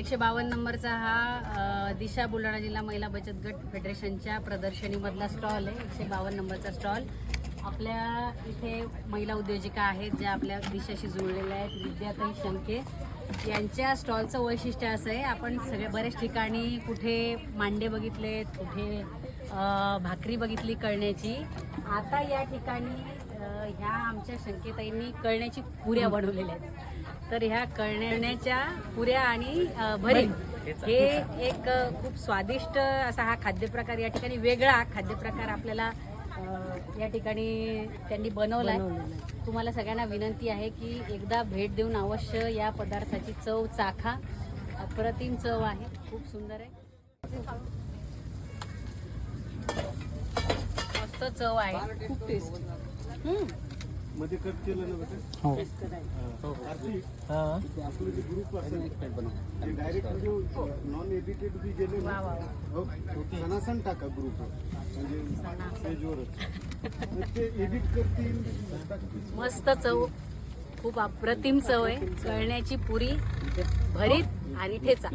एकशे बावन्न नंबरचा हा दिशा बुलढाणा जिल्हा महिला बचत गट फेडरेशनच्या प्रदर्शनीमधला स्टॉल आहे. एकशे बावन्न नंबरचा स्टॉल. आपल्या इथे महिला उद्योजिका आहेत ज्या आपल्या दिशाशी जुळलेल्या आहेत विद्याताई शंके. यांच्या स्टॉलचं वैशिष्ट्य असं आहे आपण सगळे बऱ्याच ठिकाणी कुठे मांडे बघितलेत कुठे भाकरी बघितली कळण्याची. आता या ठिकाणी ह्या आमच्या शंकेताईंनी कळण्याची पुऱ्या बनवलेल्या आहेत. तर ह्या कळण्याच्या पुऱ्या आणि अ, भरीत हे एक खूप स्वादिष्ट असा हा खाद्यप्रकार या ठिकाणी वेगळा खाद्यप्रकार आपल्याला या ठिकाणी त्यांनी बनवलाय. तुम्हाला सगळ्यांना विनंती आहे की एकदा भेट देऊन अवश्य या पदार्थाची चव चाखा. अप्रतिम चव आहे. खूप सुंदर आहे. मस्त चव आहे. खूप टेस्ट मध्ये कट केलं ना बेटा? हो. आरती? हा. आपलं जे ग्रुप असेल ते डायरेक्ट नॉन एडिटेड बी गेले ना. वा वा हो. सणासण टाका ग्रुप म्हणजे पेजवरच मग ते एडिट करतील. टाकतील. मस्त चव. खूप अप्रतिम चव आहे. कळण्याची पुरी. भरीत आणि ठेचा.